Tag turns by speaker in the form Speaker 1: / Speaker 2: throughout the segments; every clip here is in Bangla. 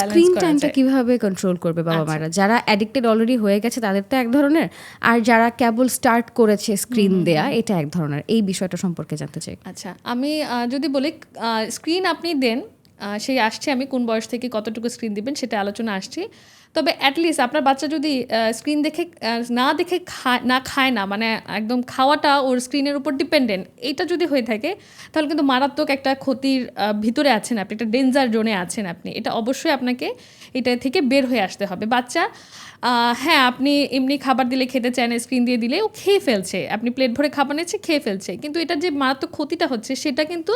Speaker 1: স্ক্রিন
Speaker 2: করা
Speaker 1: টাইমটা। কীভাবে কন্ট্রোল করবে বাবা
Speaker 2: আচ্ছা।
Speaker 1: মারা যারা অ্যাডিক্টেড অলরেডি হয়ে গেছে তাদের তো এক ধরনের আর যারা কেবল স্টার্ট করেছে স্ক্রিন দেয়া এটা এক ধরনের এই বিষয়টা সম্পর্কে জানতে চাই
Speaker 2: আচ্ছা আমি যদি বলি স্ক্রিন আপনি দেন সেই আসছে আমি কোন বয়স থেকে কতটুকু স্ক্রিন দিবেন সেটা আলোচনা আসছি। তবে অ্যাটলিস্ট আপনার বাচ্চা যদি স্ক্রিন দেখে না দেখে খায়, না খায় না মানে একদম খাওয়াটা ওর স্ক্রিনের উপর ডিপেন্ডেন্ট এইটা যদি হয়ে থাকে, তাহলে কিন্তু মারাত্মক একটা ক্ষতির ভিতরে আছেন আপনি, একটা ডেঞ্জার জোনে আছেন আপনি। এটা অবশ্যই আপনাকে এটা থেকে বের হয়ে আসতে হবে। বাচ্চা হ্যাঁ আপনি এমনি খাবার দিলে খেতে চায় না স্ক্রিন দিয়ে দিলে ও খেয়ে ফেলছে। আপনি প্লেট ভরে খাবার নিচ্ছে খেয়ে ফেলছে। কিন্তু এটার যে মারাত্মক ক্ষতিটা হচ্ছে, সেটা কিন্তু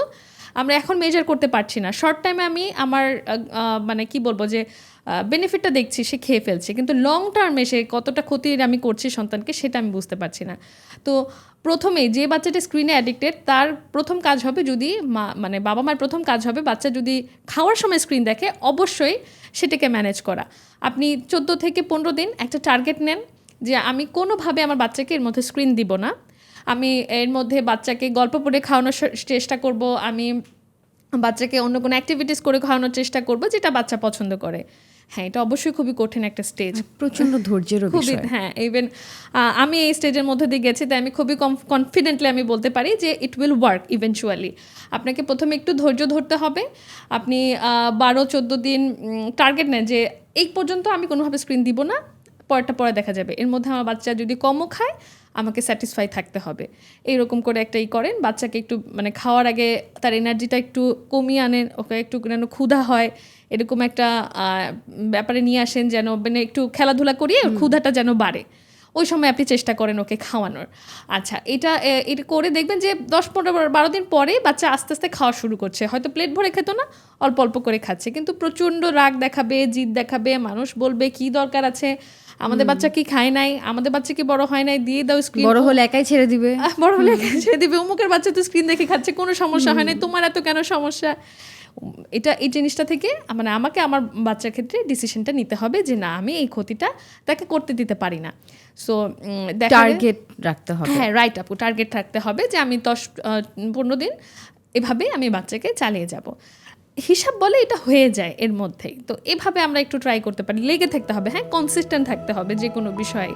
Speaker 2: আমরা এখন মেজার করতে পারছি না। শর্ট টাইমে আমি আমার মানে কি বলব যে বেনিফিটটা দেখছি, সে খেয়ে ফেলছে। কিন্তু লং টার্মে সে কতটা ক্ষতির আমি করছি সন্তানকে, সেটা আমি বুঝতে পারছি না। তো প্রথমেই যে বাচ্চাটা স্ক্রিনে অ্যাডিক্টেড তার প্রথম কাজ হবে যদি মা মানে বাবা মার প্রথম কাজ হবে বাচ্চা যদি খাওয়ার সময় স্ক্রিন দেখে, অবশ্যই সেটাকে ম্যানেজ করা। আপনি চোদ্দ থেকে পনেরো দিন একটা টার্গেট নেন যে, আমি কোনোভাবে আমার বাচ্চাকে এর মধ্যে স্ক্রিন দিব না। আমি এর মধ্যে বাচ্চাকে গল্প পড়ে খাওয়ানোর চেষ্টা করব, আমি বাচ্চাকে অন্য কোনো অ্যাক্টিভিটিস করে খাওয়ানোর চেষ্টা করব যেটা বাচ্চা পছন্দ করে। হ্যাঁ এটা অবশ্যই খুবই কঠিন একটা স্টেজ
Speaker 1: প্রচণ্ড ধৈর্যের
Speaker 2: খুবই হ্যাঁ ইভেন আমি এই স্টেজের মধ্যে দিয়ে গেছি তাই আমি খুবই কনফিডেন্টলি আমি বলতে পারি যে ইট উইল ওয়ার্ক ইভেনচুয়ালি আপনাকে প্রথমে একটু ধৈর্য ধরতে হবে। আপনি বারো চোদ্দ দিন টার্গেট নেন যে এই পর্যন্ত আমি কোনোভাবে স্ক্রিন দিব না। পরেরটা পরে দেখা যাবে। এর মধ্যে আমার বাচ্চা যদি কমও খায় আমাকে স্যাটিসফাই থাকতে হবে। এইরকম করে একটা ই করেন বাচ্চাকে একটু মানে খাওয়ার আগে তার এনার্জিটা একটু কমিয়ে আনেন ওকে একটু যেন ক্ষুধা হয় এরকম একটা ব্যাপারে নিয়ে আসেন যেন মানে একটু খেলাধুলা করিয়ে ক্ষুধাটা যেন বাড়ে। ওই সময় আপনি চেষ্টা করেন ওকে খাওয়ানোর। আচ্ছা এটা এটা করে দেখবেন যে দশ পনেরো বারো দিন পরে বাচ্চা আস্তে আস্তে খাওয়া শুরু করছে। হয়তো প্লেট ভরে খেতো না অল্প অল্প করে খাচ্ছে। কিন্তু প্রচণ্ড রাগ দেখাবে জিদ দেখাবে মানুষ বলবে কি দরকার আছে? আমাদের বাচ্চা কি খায় নাই? আমাদের বাচ্চা কি বড় হয় নাই? দিয়ে দাও স্ক্রিন
Speaker 1: বড় হলে একাই ছেড়ে দিবে।
Speaker 2: বড় হলে একাই ছেড়ে দিবে। অমুকের বাচ্চা তো স্ক্রিন দেখে খাচ্ছে কোনো সমস্যা হয় না তোমার এত কেন সমস্যা? এটা এই জিনিসটা থেকে মানে আমাকে আমার বাচ্চার ক্ষেত্রে ডিসিশনটা নিতে হবে যে না আমি এই ক্ষতিটা তাকে করতে দিতে পারি না। সো
Speaker 1: টার্গেট রাখতে হবে।
Speaker 2: হ্যাঁ রাইট আপু টার্গেট রাখতে হবে যে আমি দশ পনেরো দিন এভাবে আমি বাচ্চাকে চালিয়ে যাব। হিসাব বলে এটা হয়ে যায় এর মধ্যেই। তো এভাবে আমরা একটু ট্রাই করতে পারি। লেগে থাকতে হবে হ্যাঁ কনসিস্টেন্ট থাকতে হবে যে কোনো বিষয়ে।